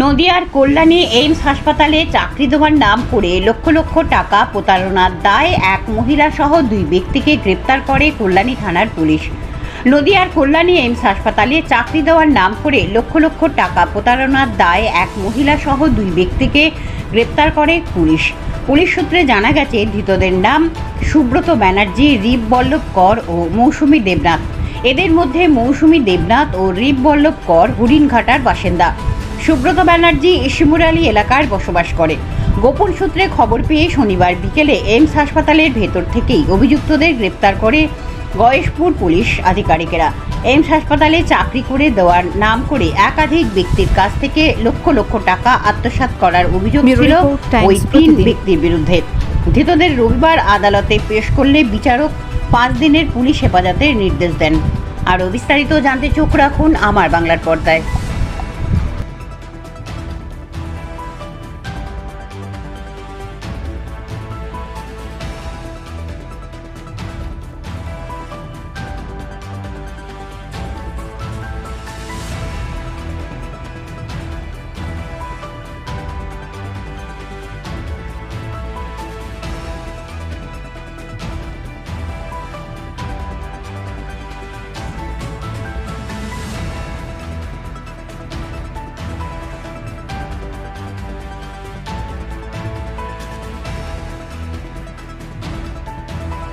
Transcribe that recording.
নদিয়ার কল্যাণী এইমস হাসপাতালে চাকরি দেওয়ার নাম করে লক্ষ লক্ষ টাকা প্রতারণার দায় এক মহিলা সহ দুই ব্যক্তিকে গ্রেপ্তার করে কল্যাণী থানার পুলিশ। নদিয়ার কল্যাণী এইমস হাসপাতালে চাকরি দেওয়ার নাম করে লক্ষ লক্ষ টাকা প্রতারণার দায় এক মহিলা সহ দুই ব্যক্তিকে গ্রেপ্তার করে পুলিশ। পুলিশ সূত্রে জানা গেছে, ধৃতদের নাম সুব্রত ব্যানার্জি, রিপ বল্লভ কর ও মৌসুমী দেবনাথ। এদের মধ্যে মৌসুমী দেবনাথ ও রিপ বল্লভ কর, হরিণঘাটার বাসিন্দা। সুব্রত ব্যানার্জি শিমুরালী এলাকার বসবাস করে। গোপন সূত্রে খবর পেয়ে শনিবার বিকেলে এইমস হাসপাতালের ভেতর থেকেই অভিযুক্তদের গ্রেপ্তার করে গয়েশপুর পুলিশ আধিকারিকেরা। এইমস হাসপাতালে চাকরি করে দেওয়ার নাম করে একাধিক ব্যক্তির কাছ থেকে লক্ষ লক্ষ টাকা আত্মসাৎ করার অভিযোগ ছিল ওই তিন ব্যক্তির বিরুদ্ধে। ধৃতদের রবিবার আদালতে পেশ করলে বিচারক পাঁচ দিনের পুলিশ হেফাজতের নির্দেশ দেন। আরও বিস্তারিত জানতে চোখ রাখুন আমার বাংলার পর্দায়।